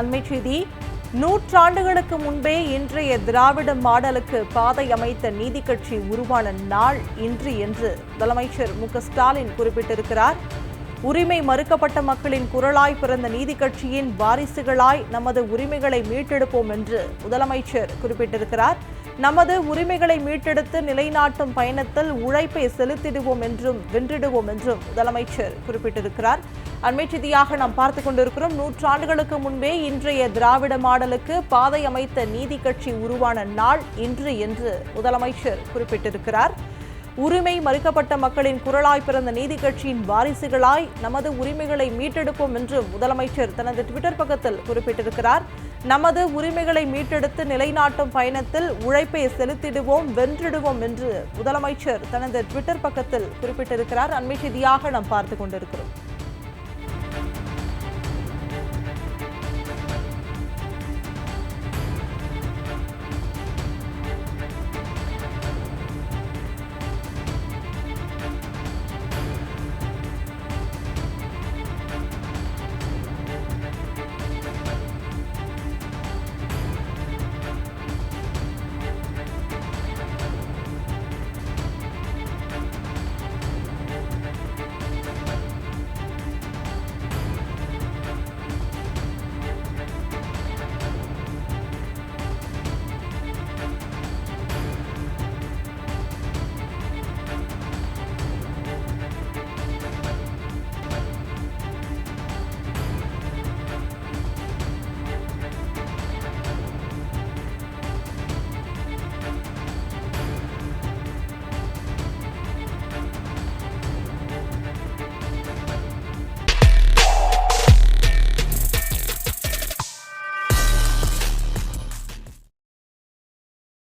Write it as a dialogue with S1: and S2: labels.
S1: அண்மை செய்தி நூற்றாண்டுகளுக்கு முன்பே இன்றைய திராவிட மாடலுக்கு பாதை அமைத்த நீதி கட்சி உருவான நாள் இன்று என்று முதலமைச்சர் மு ஸ்டாலின் குறிப்பிட்டிருக்கிறார். உரிமை மறுக்கப்பட்ட மக்களின் குரலாய் பிறந்த நீதி கட்சியின் வாரிசுகளாய் நமது உரிமைகளை மீட்டெடுப்போம் என்று முதலமைச்சர் குறிப்பிட்டிருக்கிறார். நமது உரிமைகளை மீட்டெடுத்து நிலைநாட்டும் பயணத்தில் உழைப்பை செலுத்திடுவோம் என்றும் வென்றிடுவோம் என்றும் முதலமைச்சர் குறிப்பிட்டிருக்கிறார். அண்மை செய்தியாக நாம் பார்த்து கொண்டிருக்கிறோம். நூற்றாண்டுகளுக்கு முன்பே இன்றைய திராவிட மாடலுக்கு பாதை அமைத்த நீதி கட்சி உருவான நாள் இன்று என்று முதலமைச்சர் குறிப்பிட்டிருக்கிறார். உரிமை மறுக்கப்பட்ட மக்களின் குரலாய் பிறந்த நீதி கட்சியின் வாரிசுகளாய் நமது உரிமைகளை மீட்டெடுப்போம் என்று முதலமைச்சர் தனது ட்விட்டர் பக்கத்தில் குறிப்பிட்டிருக்கிறார். நமது உரிமைகளை மீட்டெடுத்து நிலைநாட்டும் பயணத்தில் உழைப்பை செலுத்திடுவோம் வென்றிடுவோம் என்று முதலமைச்சர் தனது ட்விட்டர் பக்கத்தில் குறிப்பிட்டிருக்கிறார். அண்மை செய்தியாக நாம் பார்த்து கொண்டிருக்கிறோம்.